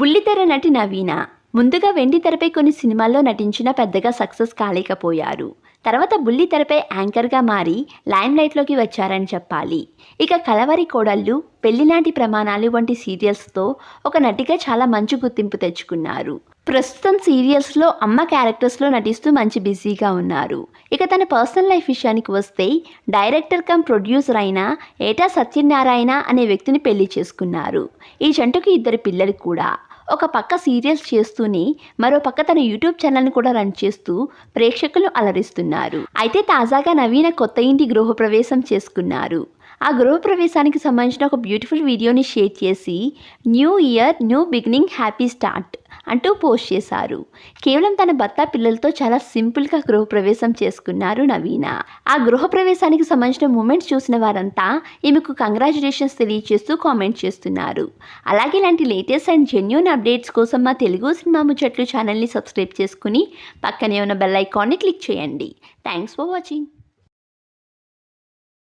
బుల్లితెర నటి నవీన ముందుగా వెండి తెరపై కొన్ని సినిమాల్లో నటించిన పెద్దగా సక్సెస్ కాలేకపోయారు. తర్వాత బుల్లి తెరపై యాంకర్గా మారి లైమ్ లైట్లోకి వచ్చారని చెప్పాలి. ఇక కలవరి కోడళ్ళు పెళ్ళినాటి ప్రమాణాలు వంటి సీరియల్స్తో ఒక నటిగా చాలా మంచి గుర్తింపు తెచ్చుకున్నారు. ప్రస్తుతం సీరియల్స్లో అమ్మ క్యారెక్టర్స్లో నటిస్తూ మంచి బిజీగా ఉన్నారు. ఇక తన పర్సనల్ లైఫ్ విషయానికి వస్తే డైరెక్టర్ కమ్ ప్రొడ్యూసర్ అయిన ఏటా సత్యనారాయణ అనే వ్యక్తిని పెళ్ళి చేసుకున్నారు. ఈ జంటకు ఇద్దరు పిల్లలు కూడా. ఒక పక్క సీరియల్స్ చేస్తూనే మరో పక్క తన యూట్యూబ్ ఛానల్ని కూడా రన్ చేస్తూ ప్రేక్షకులు అలరిస్తున్నారు. అయితే తాజాగా నవీన కొత్త ఇంటి గృహప్రవేశం చేసుకున్నారు. ఆ గృహప్రవేశానికి సంబంధించిన ఒక బ్యూటిఫుల్ వీడియోని షేర్ చేసి new year new beginning happy start అంటూ పోస్ట్ చేశారు. కేవలం తన భర్త పిల్లలతో చాలా సింపుల్గా గృహప్రవేశం చేసుకున్నారు నవీన. ఆ గృహప్రవేశానికి సంబంధించిన మూమెంట్స్ చూసిన వారంతా ఈమెకు కంగ్రాచులేషన్స్ తెలియజేస్తూ కామెంట్ చేస్తున్నారు. అలాగే ఇలాంటి లేటెస్ట్ అండ్ జెన్యున్ అప్డేట్స్ కోసం మా తెలుగు సినిమా ముచ్చట్లు ఛానల్ని సబ్స్క్రైబ్ చేసుకుని పక్కనే ఉన్న బెల్ ఐకాన్ని క్లిక్ చేయండి. Thanks for watching